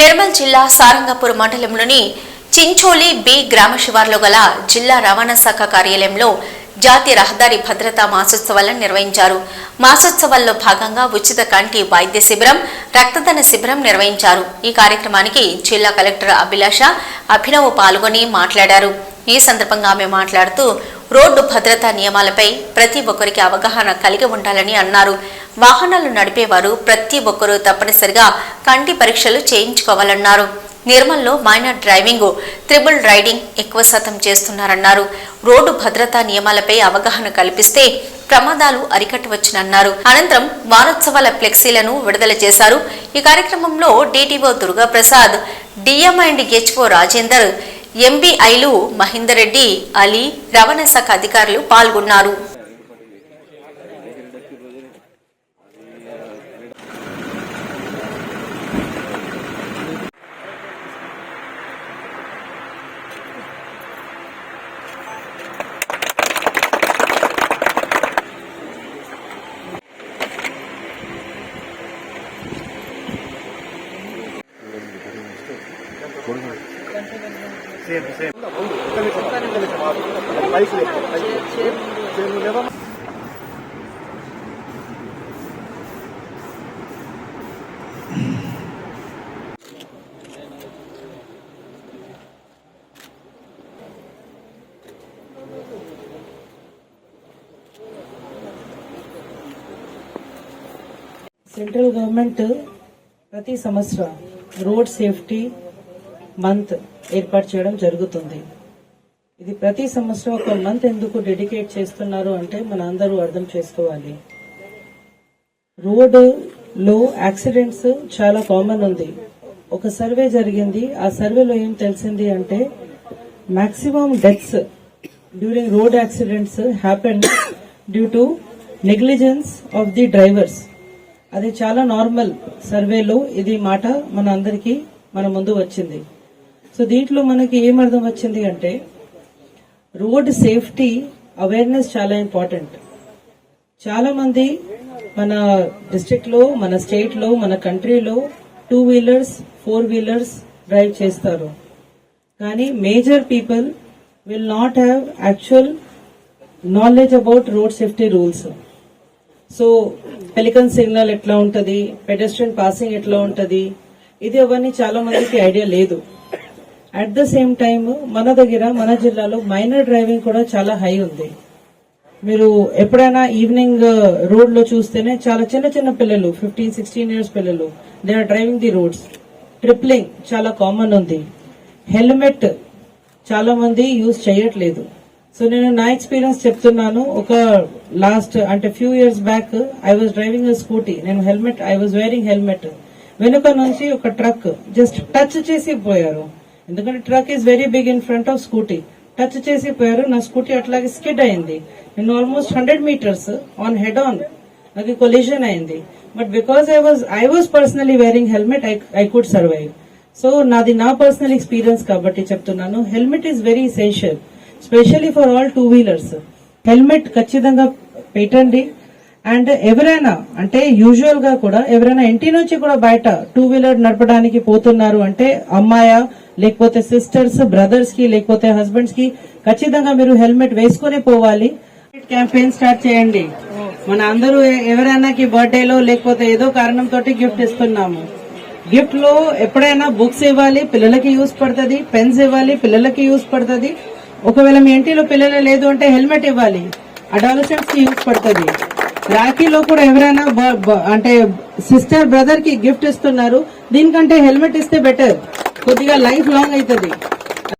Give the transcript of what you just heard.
నిర్మల్ జిల్లా సారంగపూర్ మండలంలోని చించోలి బి గ్రామ శివార్లో గల జిల్లా రవాణా శాఖ కార్యాలయంలో జాతీయ రహదారి భద్రతా మాసోత్సవాలను నిర్వహించారు. మాసోత్సవాల్లో భాగంగా ఉచిత కంటి వైద్య శిబిరం రక్తదాన శిబిరం నిర్వహించారు. ఈ కార్యక్రమానికి జిల్లా కలెక్టర్ అభిలాష అభినవ్ పాల్గొని మాట్లాడారు. ఈ సందర్భంగా ఆమె మాట్లాడుతూ రోడ్డు భద్రతా నియమాలపై ప్రతి ఒక్కరికి అవగాహన కలిగి ఉండాలని అన్నారు. వాహనాలు నడిపేవారు ప్రతి ఒక్కరూ తప్పనిసరిగా కంటి పరీక్షలు చేయించుకోవాలన్నారు. నిర్మల్లో మైనర్ డ్రైవింగ్ త్రిబుల్ రైడింగ్ ఎక్కువ శాతం చేస్తున్నారన్నారు. రోడ్డు భద్రతా నియమాలపై అవగాహన కల్పిస్తే ప్రమాదాలు అరికట్టవచ్చునన్నారు. అనంతరం వారోత్సవాల ఫ్లెక్సీలను విడుదల చేశారు. ఈ కార్యక్రమంలో DTO Durgaprasad DM and HO Rajender ఎంబీఐలు Mahender Reddy Ali రవాణా శాఖ అధికారులు పాల్గొన్నారు. సెంట్రల్ గవర్నమెంట్ ప్రతి సంవత్సరం రోడ్ సేఫ్టీ మంత్ ఏర్పాటు చేయడం జరుగుతుంది. ఇది ప్రతి సంవత్సరం ఒక మంత్ ఎందుకు డెడికేట్ చేస్తున్నారు అంటే మన అందరూ అర్థం చేసుకోవాలి. రోడ్లో యాక్సిడెంట్స్ చాలా కామన్ ఉంది. ఒక సర్వే జరిగింది. ఆ సర్వేలో ఏం తెలిసింది అంటే maximum deaths during road accidents happen due to negligence of the drivers అది చాలా నార్మల్ సర్వేలో ఇది మాట మన అందరికీ మన ముందు వచ్చింది. సో దీంట్లో మనకి ఏమర్థం అర్థం వచ్చింది అంటే రోడ్ సేఫ్టీ అవేర్నెస్ చాలా ఇంపార్టెంట్. చాలా మంది మన డిస్టిక్లో లో మన స్టేట్లో మన కంట్రీలో two wheelers four wheelers drive చేస్తారు. కానీ major people will not have actual knowledge about road safety rules. So pelican signal ఎట్లా ఉంటుంది? పెడెస్ట్రియన్ పాసింగ్ ఎట్లా ఉంటుంది? ఇది అవన్నీ చాలా మందికి ఐడియా లేదు. అట్ ద సేమ్ టైం మన దగ్గర మన జిల్లాలో మైనర్ డ్రైవింగ్ కూడా చాలా హై ఉంది. మీరు ఎప్పుడైనా ఈవినింగ్ రోడ్లో చూస్తేనే చాలా చిన్న చిన్న పిల్లలు ఫిఫ్టీన్ సిక్స్టీన్ ఇయర్స్ పిల్లలు they are driving the roads tripling చాలా కామన్ ఉంది. హెల్మెట్ చాలా మంది యూజ్ చేయట్లేదు. సో నేను నా ఎక్స్పీరియన్స్ చెప్తున్నాను. ఒక లాస్ట్ అంటే few years back I was driving scooty నేను helmet I was wearing helmet వెనుక నుంచి ఒక ట్రక్ జస్ట్ టచ్ చేసి పోయారు. ఎందుకంటే truck is very big in front of scooty touch చేసి పోయారు నా స్కూటీ అట్లాగే స్కిడ్ అయింది. నేను almost hundred meters on head on నాకు కొలిషన్ అయింది. But because I was I was personally wearing helmet I could survive so నాది నా పర్సనల్ ఎక్స్పీరియన్స్ కాబట్టి చెప్తున్నాను. Helmet is very essential specially for all two wheelers helmet ఖచ్చితంగా పెట్టండి. And ఎవరైనా అంటే యూజువల్గా కూడా ఎవరైనా ఇంటి నుంచి కూడా బయట టూ వీలర్ నడపడానికి పోతున్నారు అంటే అమ్మాయ లేకపోతే సిస్టర్స్ బ్రదర్స్కి లేకపోతే హస్బెండ్స్కి ఖచ్చితంగా మీరు హెల్మెట్ వేసుకుని పోవాలి. క్యాంపెయిన్ స్టార్ట్ చేయండి. మన అందరూ ఎవరైనాకి బర్త్డేలో లేకపోతే ఏదో కారణం తోటి గిఫ్ట్ ఇస్తున్నాము. గిఫ్ట్లో ఎప్పుడైనా బుక్స్ ఇవ్వాలి పిల్లలకి యూస్ పడుతుంది పెన్స్ ఇవ్వాలి పిల్లలకి యూస్ పడుతుంది. ఒకవేళ మీ ఇంటిలో పిల్లలు లేదు అంటే హెల్మెట్ ఇవ్వాలి. అడాలసెంట్స్కి యూస్ పడుతుంది. రాఖీలో కూడా ఎవరైనా అంటే సిస్టర్ బ్రదర్కి గిఫ్ట్ ఇస్తున్నారు. దీనికంటే హెల్మెట్ ఇస్తే బెటర్ కొద్దిగా లైఫ్ లాంగ్ అవుతుంది